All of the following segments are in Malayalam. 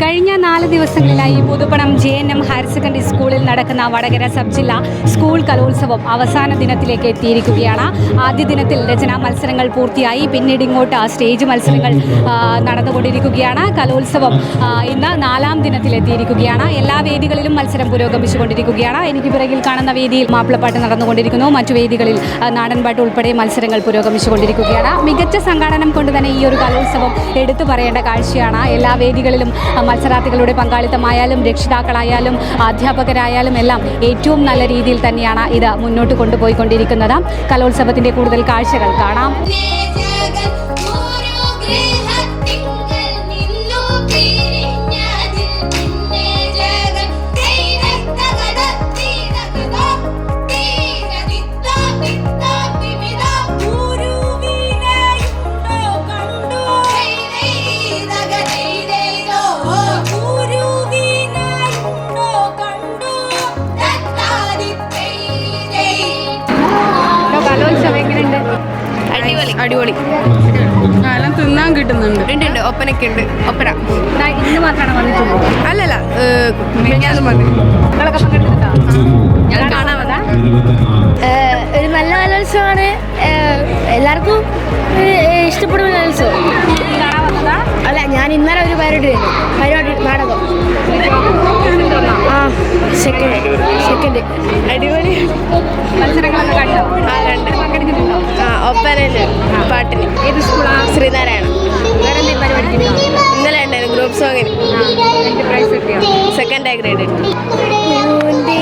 കഴിഞ്ഞ നാല് ദിവസങ്ങളിലായി Puthuppanam J N M higher secondary സ്കൂളിൽ നടക്കുന്ന വടകര സബ് ജില്ലാ സ്കൂൾ കലോത്സവം അവസാന ദിനത്തിലേക്ക് എത്തിയിരിക്കുകയാണ്. ആദ്യ ദിനത്തിൽ രചനാ മത്സരങ്ങൾ പൂർത്തിയായി. പിന്നീട് ഇങ്ങോട്ട് സ്റ്റേജ് മത്സരങ്ങൾ നടന്നുകൊണ്ടിരിക്കുകയാണ്. കലോത്സവം ഇന്ന് നാലാം ദിനത്തിലെത്തിയിരിക്കുകയാണ് എല്ലാ വേദികളിലും മത്സരം പുരോഗമിച്ചുകൊണ്ടിരിക്കുകയാണ്. എനിക്ക് പിറകിൽ കാണുന്ന വേദിയിൽ മാപ്പിളപ്പാട്ട് നടന്നുകൊണ്ടിരിക്കുന്നു. മറ്റു വേദികളിൽ നാടൻപാട്ട് ഉൾപ്പെടെ മത്സരങ്ങൾ പുരോഗമിച്ചുകൊണ്ടിരിക്കുകയാണ്. മികച്ച സംഘാടനം കൊണ്ട് തന്നെ ഈ ഒരു കലോത്സവം എടുത്തു പറയേണ്ട കാഴ്ചയാണ്. എല്ലാ വേദികളിലും മത്സരാർത്ഥികളുടെ പങ്കാളിത്തമായാലും രക്ഷിതാക്കളായാലും അധ്യാപകരായാലും എല്ലാം ഏറ്റവും നല്ല രീതിയിൽ തന്നെയാണ് ഇത് മുന്നോട്ട് കൊണ്ടുപോയിക്കൊണ്ടിരിക്കുന്നത്. കലോത്സവത്തിന്റെ കൂടുതൽ കാഴ്ചകൾ കാണാം. അടിപൊളി. എല്ലാം തിന്നാൻ കിട്ടുന്നുണ്ട്. ഉണ്ട് ഉണ്ട്. ഒപ്പനൊക്കെ ഉണ്ട്. ഒപ്പന. ഇന്ന് മാത്രമാണ് വന്നിട്ടുള്ളത് അല്ലല്ല ഞാൻ പറഞ്ഞു നിങ്ങളൊക്കെ പങ്കെടുത്തിട്ടുണ്ടോ ഞാൻ കാണാൻ ഒരു നല്ല കലോത്സവമാണ്. എല്ലാവർക്കും ഇഷ്ടപ്പെടുന്ന കലോത്സവം. അല്ല ഞാൻ ഇന്നലെ ഒരു പരിപാടി പരിപാടി നാടകം. ആ സെക്കൻഡ് സെക്കൻഡ് അടിപൊളി. മത്സരങ്ങളൊക്കെ കണ്ടോ? ആ കണ്ട്. ഒപ്പനയിൽ പാട്ടിന്. ഏത് സ്കൂളാ? ശ്രീനാരായണ. വേറെ എന്തെങ്കിലും പരിപാടി ഇന്നലെ ഉണ്ടായിരുന്നു ഗ്രൂപ്പ് സോങ്ങിന്. സെക്കൻഡ് ഗ്രേഡ് പൊന്മുടി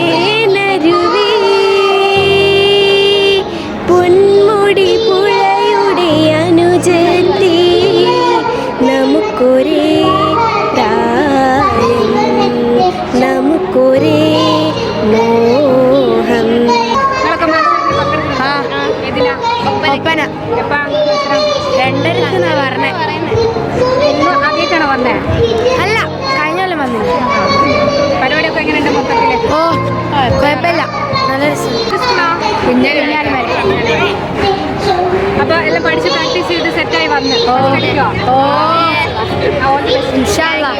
അപ്പൊ എല്ലാം പഠിച്ച് പ്രാക്ടീസ് ചെയ്ത് സെറ്റായി വന്ന്. ഓ. ഓ. ഇൻഷാല്ലാ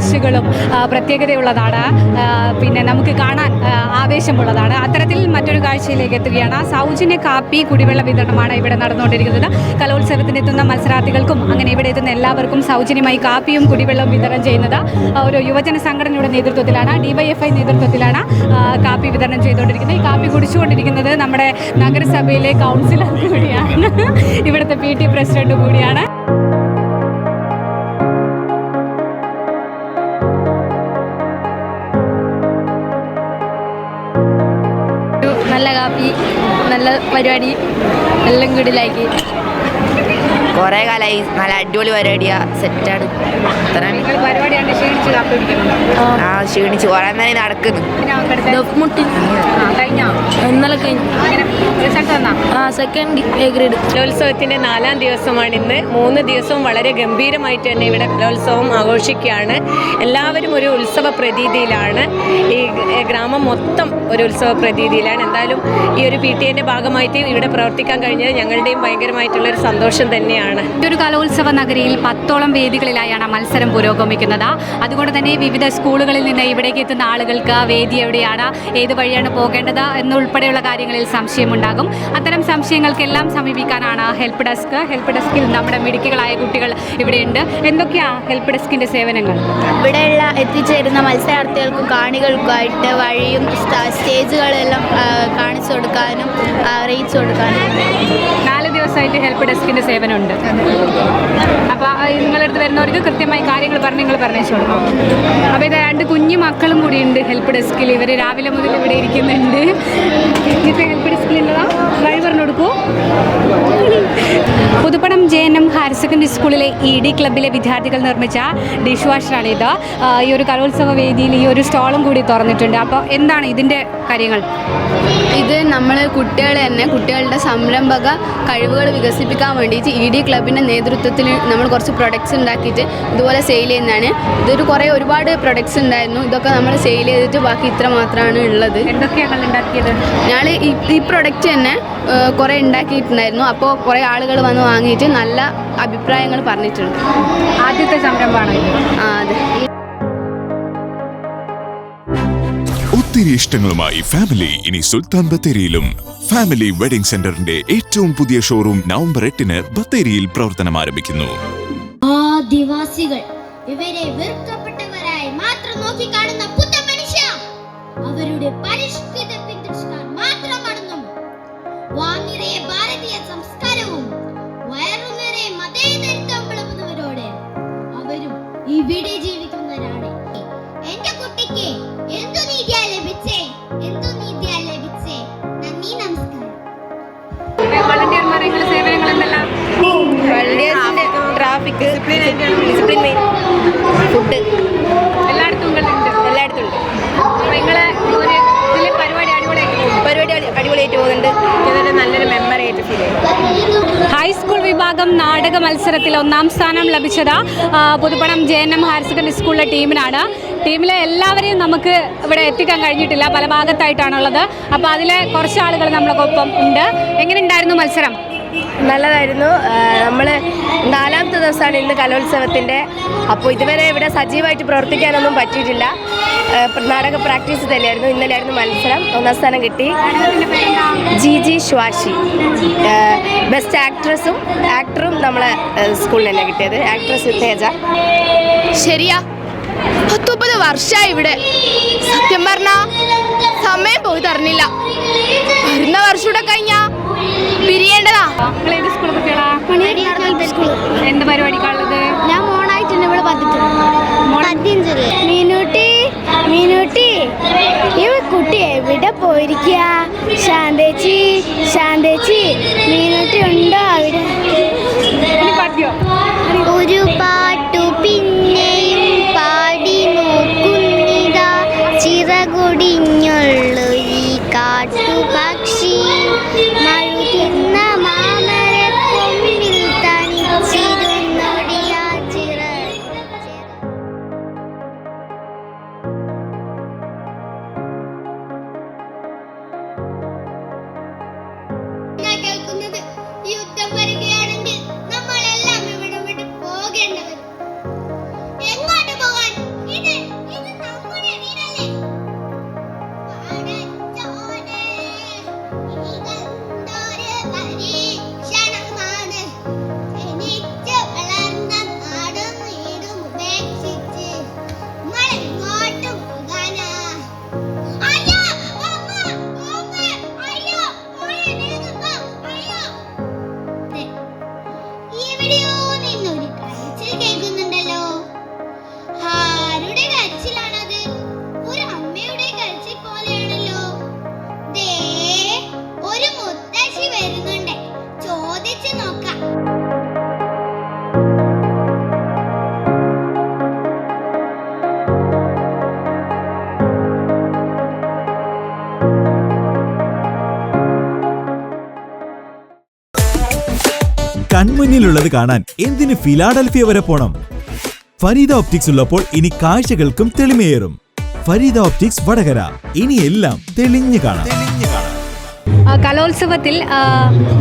കാഴ്ചകളും പ്രത്യേകതയുള്ളതാണ്. പിന്നെ നമുക്ക് കാണാൻ ആവേശമുള്ളതാണ്. അത്തരത്തിൽ മറ്റൊരു കാഴ്ചയിലേക്ക് എത്തുകയാണ്. സൗജന്യ കാപ്പി കുടിവെള്ള വിതരണമാണ് ഇവിടെ നടന്നുകൊണ്ടിരിക്കുന്നത്. കലോത്സവത്തിന് എത്തുന്ന മത്സരാർത്ഥികൾക്കും അങ്ങനെ ഇവിടെ എത്തുന്ന എല്ലാവർക്കും സൗജന്യമായി കാപ്പിയും കുടിവെള്ളവും വിതരണം ചെയ്യുന്നത് ഒരു യുവജന സംഘടനയുടെ നേതൃത്വത്തിലാണ് ഡിവൈഎഫ്ഐ നേതൃത്വത്തിലാണ് കാപ്പി വിതരണം ചെയ്തുകൊണ്ടിരിക്കുന്നത്. ഈ കാപ്പി കുടിച്ചുകൊണ്ടിരിക്കുന്നത് നമ്മുടെ നഗരസഭയിലെ കൗൺസിലർ കൂടിയാണ്. ഇവിടുത്തെ പി ടി പ്രസിഡന്റ് കൂടിയാണ്. കാപ്പി നല്ല പരിപാടി എല്ലാം കൂടിലാക്കി കൊറേ കാലമായി നല്ല അടിപൊളി പരിപാടിയാ. സെറ്റാണ് ആ. ക്ഷീണിച്ച്. കുറെ നേരം നടക്കുന്നു. ലോത്സവത്തിന്റെ മുട്ടി. ആ, ഇന്നലെ സെക്കൻഡ് എ ഗ്രേഡ് കലോത്സവത്തിന്റെ നാലാം ദിവസമാണ് ഇന്ന്. മൂന്ന് ദിവസവും വളരെ ഗംഭീരമായിട്ട് തന്നെ ഇവിടെ കലോത്സവം ആഘോഷിക്കുകയാണ്. എല്ലാവരും ഒരു ഉത്സവ പ്രതീതിയിലാണ്. ഈ ഗ്രാമം മൊത്തം ഒരു ഉത്സവ പ്രതീതിയിലാണ്. എന്തായാലും ഈ ഒരു പി ടി എന്റെ ഭാഗമായിട്ട് ഇവിടെ പ്രവർത്തിക്കാൻ കഴിഞ്ഞത് ഞങ്ങളുടെയും ഭയങ്കരമായിട്ടുള്ള ഒരു സന്തോഷം തന്നെയാണ്. തന്നെയാണ്. ഒരു കലോത്സവ നഗരിയിൽ പത്തോളം വേദികളിലായാണ് മത്സരം പുരോഗമിക്കുന്നത്. അതുകൊണ്ട് തന്നെ വിവിധ സ്കൂളുകളിൽ നിന്ന് ഇവിടേക്ക് എത്തുന്ന ആളുകൾക്ക് വേദി എവിടെയാണ് ഏത് വഴിയാണ് പോകേണ്ടത് എന്നുൾപ്പെടെയുള്ള കാര്യങ്ങളിൽ സംശയമുണ്ടാകും. അത്തരം സംശയങ്ങൾക്കെല്ലാം സമീപിക്കാനാണ് ഹെൽപ്പ് ഡെസ്ക്. ഹെൽപ്പ് ഡെസ്കിൽ നമ്മുടെ മിടുക്കികളായ കുട്ടികൾ ഇവിടെയുണ്ട്. എന്തൊക്കെയാണ് ഹെൽപ്പ് ഡെസ്കിന്റെ സേവനങ്ങൾ? ഇവിടെയുള്ള എത്തിച്ചേരുന്ന മത്സരാർത്ഥികൾക്കും കാണികൾക്കുമായിട്ട് വഴിയും സ്റ്റ- സ്റ്റേജുകളെല്ലാം കാണിച്ചു കൊടുക്കാനും അറിയിച്ചു കൊടുക്കാനും. ഹെൽപ്പ് ഡെസ്കിന്റെ സേവനമുണ്ട്. അപ്പോൾ നിങ്ങളുടെ അടുത്ത് വരുന്നവർക്ക് കൃത്യമായി കാര്യങ്ങൾ പറഞ്ഞ് നിങ്ങൾ പറഞ്ഞേച്ചോളൂ കൊടുക്കും അപ്പോൾ ഇത് രണ്ട് കുഞ്ഞു മക്കളും കൂടി ഉണ്ട് ഹെൽപ്പ് ഡെസ്കിൽ. ഇവർ രാവിലെ മുതൽ ഇവിടെ ഇരിക്കുന്നുണ്ട്. ഇത് ഹെൽപ്പ് ഡെസ്കിലുള്ളതാ വഴി പറഞ്ഞു കൊടുക്കൂ. Puthuppanam J N M higher secondary സ്കൂളിലെ ഇ ഡി ക്ലബിലെ വിദ്യാർത്ഥികൾ നിർമ്മിച്ച ഡിഷ് വാഷറാണ് ഇത് ഈ ഒരു കലോത്സവ വേദിയിൽ ഈ ഒരു സ്റ്റോളും കൂടി തുറന്നിട്ടുണ്ട്. അപ്പോൾ എന്താണ് ഇതിന്റെ കാര്യങ്ങൾ? ഇത് നമ്മൾ കുട്ടികളെ തന്നെ കുട്ടികളുടെ സംരംഭക കഴിവുകൾ വികസിപ്പിക്കാൻ വേണ്ടിയിട്ട് ഇ ഡി ക്ലബിന്റെ നേതൃത്വത്തിൽ നമ്മൾ കുറച്ച് പ്രൊഡക്ട്സ് ഉണ്ടാക്കിയിട്ട് ഇതുപോലെ സെയിൽ ചെയ്യുന്നതാണ്. ഇതൊരു കുറേ ഒരുപാട് പ്രൊഡക്ട്സ് ഉണ്ടായിരുന്നു. ഇതൊക്കെ നമ്മൾ സെയിൽ ചെയ്തിട്ട് ബാക്കി ഇത്ര മാത്രമാണ് ഉള്ളത്. എന്തൊക്കെയാണ് ഉണ്ടാക്കിയത്? ഞങ്ങൾ ഈ പ്രൊഡക്റ്റ് തന്നെ കുറേ ഉണ്ടാക്കിയിട്ടുണ്ടായിരുന്നു. അപ്പോൾ കുറേ ആളുകൾ വന്ന് വാങ്ങിയിട്ട് നല്ല അഭിപ്രായങ്ങൾ പറഞ്ഞിട്ടുണ്ട്. ആദ്യത്തെ സംരംഭമാണ് ആ അതെ. ഒത്തിരി ഇഷ്ടങ്ങളുമായി ഫാമിലി ഇനി സുൽത്താൻ ബത്തേരിയിലും. ഫാമിലി വെഡിംഗ് സെന്ററിന്റെ ഏറ്റവും പുതിയ ഷോറൂം നവംബർ എട്ടിന് ബത്തേരിയിൽ പ്രവർത്തനം ആരംഭിക്കുന്നു. ആദിവാസികൾ ഇവരെ വെറുക്കപ്പെട്ടവരായി മാത്രം നോക്കിക്കാണുന്ന പുത്ത മനുഷ്യ. അവരുടെ പരിഷ്കൃത പിന്തുടർച്ചാൽ മാത്രമാണെന്നും വാനിറയെ ഭാരതീയ സംസ്കാരവും വയറുനിറയെ മതേതരത്വം വിളമ്പുന്നവരോട് അവരും ഇവിടെ ട്രാഫിക് ഡിസിപ്ലിൻ ഫുഡ് എല്ലായിടത്തും എല്ലായിടത്തും ഉണ്ട്. പരിപാടി അടിപൊളിയായിട്ട് പോകുന്നുണ്ട്? ഇതൊരു നല്ലൊരു മെമ്മറി ആയിട്ട് ഫീൽ ചെയ്യും ഹൈസ്കൂൾ വിഭാഗം നാടക മത്സരത്തിൽ ഒന്നാം സ്ഥാനം ലഭിച്ചത് Puthuppanam J N M higher secondary സ്കൂളിലെ ടീമിനാണ്. ടീമിലെ എല്ലാവരെയും നമുക്ക് ഇവിടെ എത്തിക്കാൻ കഴിഞ്ഞിട്ടില്ല. പല ഭാഗത്തായിട്ടാണുള്ളത്. അപ്പോൾ അതിലെ കുറച്ച് ആളുകൾ നമ്മളൊപ്പം ഉണ്ട്. എങ്ങനെ ഉണ്ടായിരുന്നു മത്സരം? നല്ലതായിരുന്നു. നമ്മൾ നാലാമത്തെ ദിവസമാണ് ഇന്ന് കലോത്സവത്തിന്റെ അപ്പോൾ ഇതുവരെ ഇവിടെ സജീവമായിട്ട് പ്രവർത്തിക്കാനൊന്നും പറ്റിയിട്ടില്ല. നാടക പ്രാക്ടീസ് തന്നെയായിരുന്നു. ഇന്നലെയായിരുന്നു മത്സരം. ഒന്നാം സ്ഥാനം കിട്ടി. ജി ജി ശ്വാഷി ബെസ്റ്റ് ആക്ട്രസും ആക്ടറും നമ്മളെ സ്കൂളിൽ തന്നെ കിട്ടിയത്. ആക്ട്രസ് തേജ. ശരിയാ. പത്തൊമ്പത് വർഷമായി ഇവിടെ. സത്യം പറഞ്ഞ സമയം പോയി തരണില്ല. വരുന്ന വർഷം കൂടെ കഴിഞ്ഞാ പിരിയേണ്ടതാ. നിങ്ങൾ ഏത് സ്കൂൾ കുട്ടികളാ? എന്ത് പരിപാടിക്കാളുള്ളത് ഞാൻ മോണായിട്ടുണ്ട് ഇവിടെ പതിനഞ്ചിൽ മീനൂട്ടി മീനൂട്ടി. ഈ കുട്ടി എവിടെ പോയിരിക്കുക ശാന്തേച്ചി ശാന്തേച്ചി. മീനൂട്ടി ഉണ്ടോ അവിടെ? കൺമുന്നിലുള്ളത് കാണാൻ എന്തിന് ഫിലാഡൽഫിയ വരെ പോണം? ഫരീദ ഓപ്റ്റിക്സ് ഉള്ളപ്പോൾ ഇനി കാഴ്ചകൾക്കും തെളിമയേറും. ഫരീദ ഓപ്റ്റിക്സ് വടകര. ഇനി എല്ലാം തെളിഞ്ഞു കാണാം. കലോത്സവത്തിൽ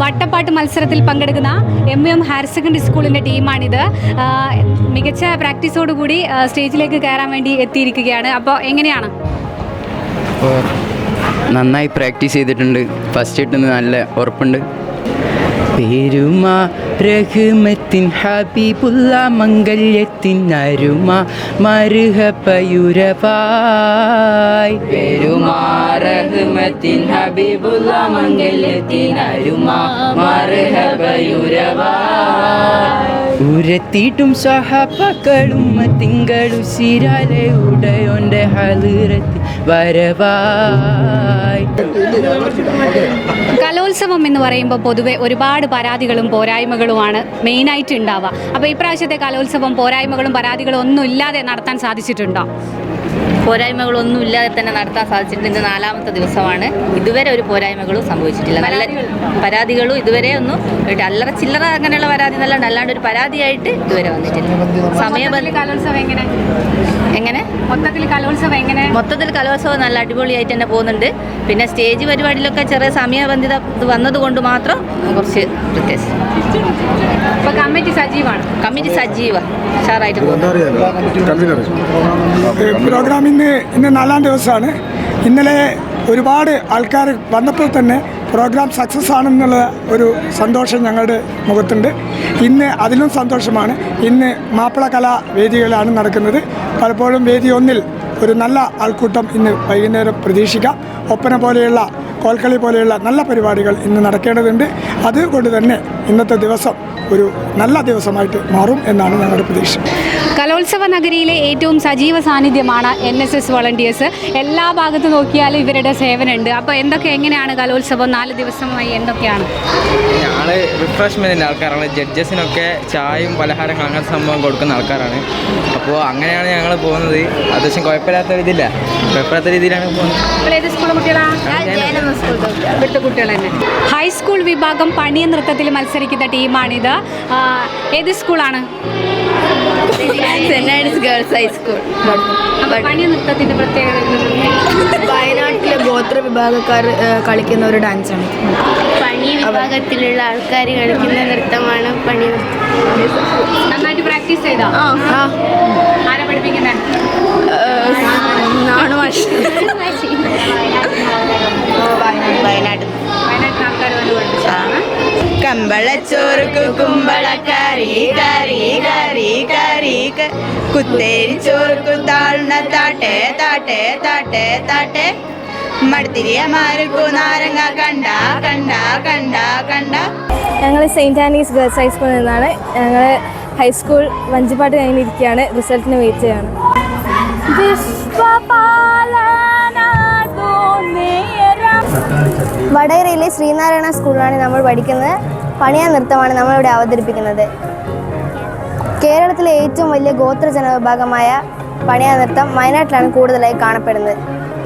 വട്ടപ്പാട്ട് മത്സരത്തിൽ പങ്കെടുക്കുന്ന എം എം ഹയർ സെക്കൻഡറി സ്കൂളിന്റെ ടീമാണിത്. മികച്ച പ്രാക്ടീസോടുകൂടി കൂടി സ്റ്റേജിലേക്ക് കയറാൻ വേണ്ടി എത്തിയിരിക്കുകയാണ്. അപ്പോൾ എങ്ങനെയാണ്? നന്നായി പ്രാക്ടീസ് ചെയ്തിട്ടുണ്ട്. ഫസ്റ്റ് കിട്ടുന്ന നല്ല ഉറപ്പുണ്ട്. പെരുമ രഹ്മത്തിൻ ഹബീബുള്ള മംഗല്യത്തിൻ അരുമ മരുഹപയുരവായ് പെരുമാ രഹ്മത്തിൻ ഹബീബുള്ള മംഗല്യത്തിൻ അരുമ മരുഹപയുരവായ് ഉരത്തിയിട്ടും സഹപക്കളും തിങ്കളും സിരാലെ ഉടയോന്റെ ഹലിറത്തി വരവായി. കലോത്സവം എന്ന് പറയുമ്പോൾ പൊതുവെ ഒരുപാട് പരാതികളും പോരായ്മകളുമാണ് മെയിനായിട്ട് ഉണ്ടാവുക. അപ്പോൾ ഇപ്രാവശ്യത്തെ കലോത്സവം പോരായ്മകളും പരാതികളും ഒന്നും ഇല്ലാതെ നടത്താൻ സാധിച്ചിട്ടുണ്ടോ? പോരായ്മകളൊന്നും ഇല്ലാതെ തന്നെ നടത്താൻ സാധിച്ചിട്ടുണ്ട് ഇന്ന് നാലാമത്തെ ദിവസമാണ്. ഇതുവരെ ഒരു പോരായ്മകളും സംഭവിച്ചിട്ടില്ല. നല്ല പരാതികളും ഇതുവരെ ഒന്നും അല്ലറ ചില്ലറ അങ്ങനെയുള്ള പരാതി എന്നല്ലാണ്ട് അല്ലാണ്ട് ഒരു പരാതിയായിട്ട് ഇതുവരെ വന്നിട്ടില്ല. സമയബന്ധ കലോത്സവം എങ്ങനെ? എങ്ങനെ? മൊത്തത്തിൽ കലോത്സവം എങ്ങനെ? മൊത്തത്തിൽ കലോത്സവം നല്ല അടിപൊളിയായിട്ട് തന്നെ പോകുന്നുണ്ട്. പിന്നെ സ്റ്റേജ് പരിപാടിയിലൊക്കെ ചെറിയ സമയബന്ധിത ഇത് വന്നതുകൊണ്ട് മാത്രം കുറച്ച് ഇപ്പോൾ കമ്മിറ്റി സജീവമാണ് കമ്മിറ്റി സജീവ. ഉഷാറായിട്ട് പോകുന്നു. ഇന്ന് ഇന്ന് നാലാം ദിവസമാണ്. ഇന്നലെ ഒരുപാട് ആൾക്കാർ വന്നപ്പോൾ തന്നെ പ്രോഗ്രാം സക്സസ് ആണെന്നുള്ള ഒരു സന്തോഷം ഞങ്ങളുടെ മുഖത്തുണ്ട്. ഇന്ന് അതിലും സന്തോഷമാണ്. ഇന്ന് മാപ്പിള കലാ വേദികളാണ് നടക്കുന്നത്. പലപ്പോഴും വേദി ഒന്നിൽ ഒരു നല്ല ആൾക്കൂട്ടം ഇന്ന് വൈകുന്നേരം പ്രതീക്ഷിക്കാം. ഒപ്പന പോലെയുള്ള കോൽക്കളി പോലെയുള്ള നല്ല പരിപാടികൾ ഇന്ന് നടക്കേണ്ടതുണ്ട്. അതുകൊണ്ട് തന്നെ ഇന്നത്തെ ദിവസം ഒരു നല്ല ദിവസമായിട്ട് മാറും എന്നാണ് ഞങ്ങളുടെ പ്രതീക്ഷ. കലോത്സവ നഗരിയിലെ ഏറ്റവും സജീവ സാന്നിധ്യമാണ് എൻ എസ് എസ് വളണ്ടിയേഴ്സ് എല്ലാ ഭാഗത്ത് നോക്കിയാലും ഇവരുടെ സേവനമുണ്ട്. അപ്പോൾ എന്തൊക്കെ എങ്ങനെയാണ് കലോത്സവം? നാല് ദിവസമായി എന്തൊക്കെയാണ്? ഞങ്ങൾ റിഫ്രഷ്മെന്റിന്റെ ആൾക്കാരാണ്. ജഡ്ജസിനൊക്കെ ചായയും പലഹാരങ്ങളും അങ്ങനത്തെ സംഭവം കൊടുക്കുന്ന ആൾക്കാരാണ്. അപ്പോൾ അങ്ങനെയാണ് ഞങ്ങൾ പോകുന്നത്. അത്യാവശ്യം കുഴപ്പമില്ലാത്ത രീതിയില്ല കുഴപ്പമില്ലാത്ത രീതിയിലാണ് പോകുന്നത്. ഹൈസ്കൂൾ വിഭാഗം പണിയ നൃത്തത്തിൽ മത്സരിക്കുന്ന ടീമാണിത്. ഏത് സ്കൂളാണ് സെന്റ് ആൻഡ്സ് ഗേൾസ് ഹൈസ്കൂൾ വയനാട്ടിലെ ഗോത്ര വിഭാഗക്കാർ കളിക്കുന്ന ഒരു ഡാൻസ് ആണ് പണി വിഭാഗത്തിലുള്ള ആൾക്കാർ കളിക്കുന്ന നൃത്തമാണ് പണി നന്നായിട്ട് പ്രാക്ടീസ് ചെയ്താ? ആരാ പഠിപ്പിക്കുന്നത് നാണു മാഷ്. വയനാട് വയനാട്ടിൽ ആൾക്കാർ വന്ന് പഠിപ്പിച്ചതാണ്. കമ്പളച്ചോറുക്ക് കുമ്പളക്കറി കറി കറി കറി. കുത്തേരി ചോറ് താഴ്ന്ന താട്ടെ താട്ടെ താട്ടെ താട്ടെ. മടുത്തിരിയമാർക്കു നാരങ്ങ കണ്ട കണ്ട കണ്ട കണ്ട. ഞങ്ങൾ സെയിന്റ് ആനീസ് ഗേൾസ് ഹൈസ്കൂളിൽ നിന്നാണ്. ഞങ്ങൾ ഹൈസ്കൂൾ വഞ്ചിപ്പാട്ട് കഴിഞ്ഞിരിക്കുകയാണ്. റിസൾട്ടിന് വെയിറ്റ് ചെയ്യാണ് വടകരയിലെ ശ്രീനാരായണ സ്കൂളിലാണ് നമ്മൾ പഠിക്കുന്നത്. പണിയാ നൃത്തമാണ് നമ്മളിവിടെ അവതരിപ്പിക്കുന്നത്. കേരളത്തിലെ ഏറ്റവും വലിയ ഗോത്ര ജനവിഭാഗമായ പണിയാ നൃത്തം വയനാട്ടിലാണ് കൂടുതലായി കാണപ്പെടുന്നത്.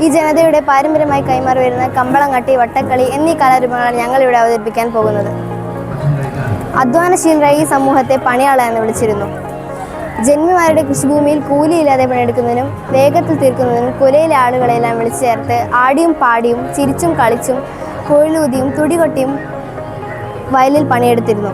ഈ ജനതയുടെ പാരമ്പര്യമായി കൈമാറി വരുന്ന കമ്പളങ്ങട്ടി വട്ടക്കളി എന്നീ കലാരൂപങ്ങളാണ് ഞങ്ങളിവിടെ അവതരിപ്പിക്കാൻ പോകുന്നത്. അധ്വാനശീലരായ ഈ സമൂഹത്തെ പണിയാള എന്ന് വിളിച്ചിരുന്നു. ജന്മിമാരുടെ കൃഷിഭൂമിയിൽ കൂലിയില്ലാതെ പണിയെടുക്കുന്നതിനും വേഗത്തിൽ തീർക്കുന്നതിനും കുലയിലെ ആളുകളെല്ലാം വിളിച്ചു ചേർത്ത് ആടിയും പാടിയും ചിരിച്ചും കളിച്ചും കോഴിലൂതിയും തുടികൊട്ടിയും വയലിൽ പണിയെടുത്തിരുന്നു.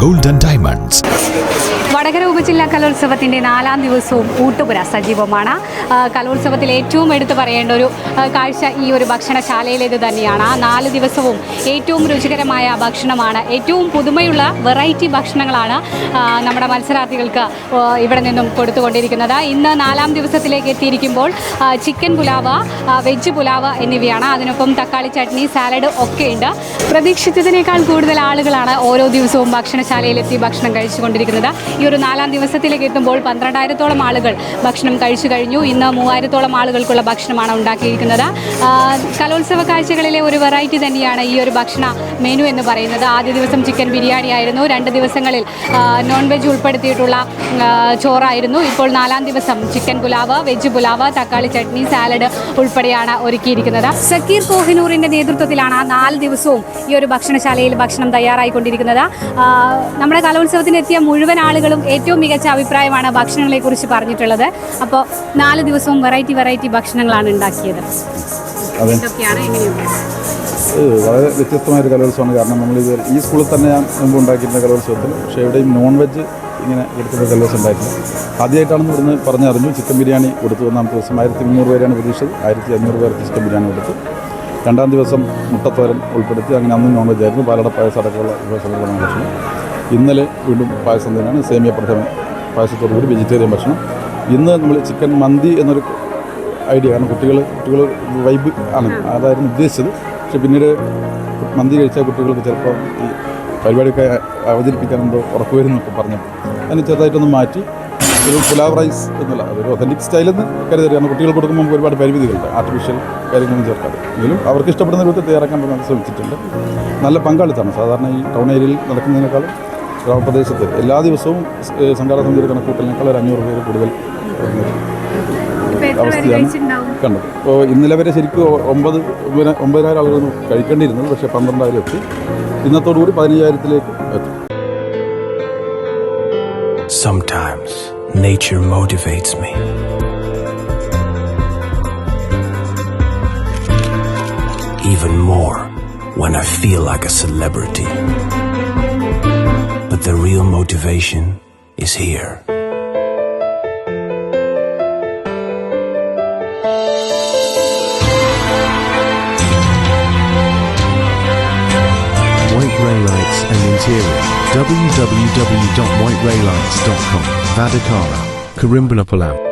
ഗോൾഡൻ ഡയമണ്ട്സ് വടകര ജില്ലാ കലോത്സവത്തിന്റെ നാലാം ദിവസവും ഊട്ടുപുര സജീവമാണ്. കലോത്സവത്തിൽ ഏറ്റവും എടുത്തു പറയേണ്ട ഒരു കാഴ്ച ഈ ഒരു ഭക്ഷണശാലയിലേത് തന്നെയാണ്. ആ നാല് ദിവസവും ഏറ്റവും രുചികരമായ ഭക്ഷണമാണ്. ഏറ്റവും പുതുമയുള്ള വെറൈറ്റി ഭക്ഷണങ്ങളാണ് നമ്മുടെ മത്സരാർത്ഥികൾക്ക് ഇവിടെ നിന്നും കൊടുത്തുകൊണ്ടിരിക്കുന്നത്. ഇന്ന് നാലാം ദിവസത്തിലേക്ക് എത്തിയിരിക്കുമ്പോൾ ചിക്കൻ പുലാവ് വെജ് പുലാവ് എന്നിവയാണ്. അതിനൊപ്പം തക്കാളി ചട്നി സാലഡ് ഒക്കെയുണ്ട് പ്രതീക്ഷിച്ചതിനേക്കാൾ കൂടുതൽ ആളുകളാണ് ഓരോ ദിവസവും ഭക്ഷണശാലയിലെത്തി ഭക്ഷണം കഴിച്ചുകൊണ്ടിരിക്കുന്നത്. ഈ ഒരു നാലാം ദിവസത്തിലേക്ക് എത്തുമ്പോൾ പന്ത്രണ്ടായിരത്തോളം ആളുകൾ ഭക്ഷണം കഴിച്ചു കഴിഞ്ഞു. ഇന്ന് മൂവായിരത്തോളം ആളുകൾക്കുള്ള ഭക്ഷണമാണ് ഉണ്ടാക്കിയിരിക്കുന്നത്. കലോത്സവ കാഴ്ചകളിലെ ഒരു വെറൈറ്റി തന്നെയാണ് ഈ ഒരു ഭക്ഷണ മെനു എന്ന് പറയുന്നത്. ആദ്യ ദിവസം ചിക്കൻ ബിരിയാണി ആയിരുന്നു. രണ്ട് ദിവസങ്ങളിൽ നോൺ വെജ് ഉൾപ്പെടുത്തിയിട്ടുള്ള ചോറായിരുന്നു. ഇപ്പോൾ നാലാം ദിവസം ചിക്കൻ പുലാവ് വെജ് പുലാവ് തക്കാളി ചട്നി സാലഡ് ഉൾപ്പെടെയാണ് ഒരുക്കിയിരിക്കുന്നത്. സക്കീർ കോഹിനൂറിന്റെ നേതൃത്വത്തിലാണ് ആ നാല് ദിവസവും ഈ ഒരു ഭക്ഷണശാലയിൽ ഭക്ഷണം തയ്യാറായിക്കൊണ്ടിരിക്കുന്നത്. നമ്മുടെ കലോത്സവത്തിനെത്തിയ മുഴുവൻ ആളുകളും ഏറ്റവും മികച്ച അഭിപ്രായമാണ് ഭക്ഷണങ്ങളെ കുറിച്ച് പറഞ്ഞിട്ടുള്ളത്. അപ്പോൾ നാല് ദിവസവും വെറൈറ്റി വെറൈറ്റി ഭക്ഷണങ്ങളാണ് ഉണ്ടാക്കിയത്. എങ്ങനെയുണ്ട് വളരെ വ്യത്യസ്തമായൊരു കലോത്സവമാണ്. കാരണം നമ്മൾ ഇത് ഈ സ്കൂളിൽ തന്നെ ഞാൻ മുമ്പ് ഉണ്ടാക്കിയിരുന്ന കലോത്സവത്തിൽ പക്ഷേ എവിടെയും നോൺ വെജ് ഇങ്ങനെ എടുത്തിട്ട് കലോത്സവം ഉണ്ടായിട്ടില്ല. ആദ്യമായിട്ടാണെന്ന് ഇവിടുന്ന് പറഞ്ഞറിഞ്ഞു ചിക്കൻ ബിരിയാണി കൊടുത്തു. ഒന്നാമത്തെ ദിവസം ആയിരത്തി മുന്നൂറ് പേരാണ് പ്രതീക്ഷിച്ചത്. ആയിരത്തി അഞ്ഞൂറ് പേർക്ക് ചിക്കൻ ബിരിയാണി കൊടുത്തു. രണ്ടാം ദിവസം മുട്ടത്തോരൻ ഉൾപ്പെടുത്തി. അങ്ങനെ അന്നും നോൺ വെജ് ആയിരുന്നു. പാലട പായസം അടക്കമുള്ള വിഭവങ്ങളാണ് ഭക്ഷണം. ഇന്നലെ വീണ്ടും പായസം തന്നെയാണ് സേമിയ പ്രഥമൻ പായസത്തോടു കൂടി വെജിറ്റേറിയൻ ഭക്ഷണം. ഇന്ന് നമ്മൾ ചിക്കൻ മന്തി എന്നൊരു ഐഡിയ കാരണം കുട്ടികൾ കുട്ടികൾ വൈബ് ആണ് അതായിരുന്നു ഉദ്ദേശിച്ചത്. പക്ഷെ പിന്നീട് മന്തി കഴിച്ച കുട്ടികൾക്ക് ചിലപ്പോൾ ഈ പരിപാടിയൊക്കെ അവതരിപ്പിക്കാനെന്തോ ഉറക്കു വരുന്നൊക്കെ പറഞ്ഞു അതിന് ചെറുതായിട്ടൊന്ന് മാറ്റി ഒരു പുലാവ് റൈസ് എന്നുള്ള അതൊരു ഒതന്റിക് സ്റ്റൈലെന്ന് കരുതരുത്. കാരണം കുട്ടികൾ കൊടുക്കുമ്പോൾ ഒരുപാട് പരിമിതികളുണ്ട് ആർട്ടിഫിഷ്യൽ കാര്യങ്ങളൊന്നും ചേർക്കാതെ. എങ്കിലും അവർക്ക് ഇഷ്ടപ്പെടുന്ന രൂപത്തിൽ തയ്യാറാക്കാൻ ശ്രമിച്ചിട്ടുണ്ട്. നല്ല പങ്കാളിത്തമാണ്. സാധാരണ ഈ ടൗൺ ഏരിയയിൽ നടക്കുന്നതിനേക്കാളും ഗ്രാമപ്രദേശത്ത് എല്ലാ ദിവസവും സംഘാടക സമിതിയുടെ കണക്കൂട്ടലിനേക്കാൾ ഒരു അഞ്ഞൂറ് പേര് കൂടുതൽ അവസ്ഥയാണ് കണ്ടത് അപ്പോൾ ഇന്നലെ വരെ ശരിക്കും ഒമ്പത് ഒമ്പതിന- ഒമ്പതിനായിരം ആളുകളൊന്നും കഴിക്കേണ്ടിയിരുന്നത് പക്ഷേ പന്ത്രണ്ടായിരം എത്തി ഇന്നത്തോടുകൂടി പതിനയ്യായിരത്തിലേക്ക് എത്തും Sometimes nature motivates me. Even more when I feel like a celebrity. But the real motivation is here. White Ray Lights and Interior. www.whiteraylights.com. Vadakara, Karimbanapallam.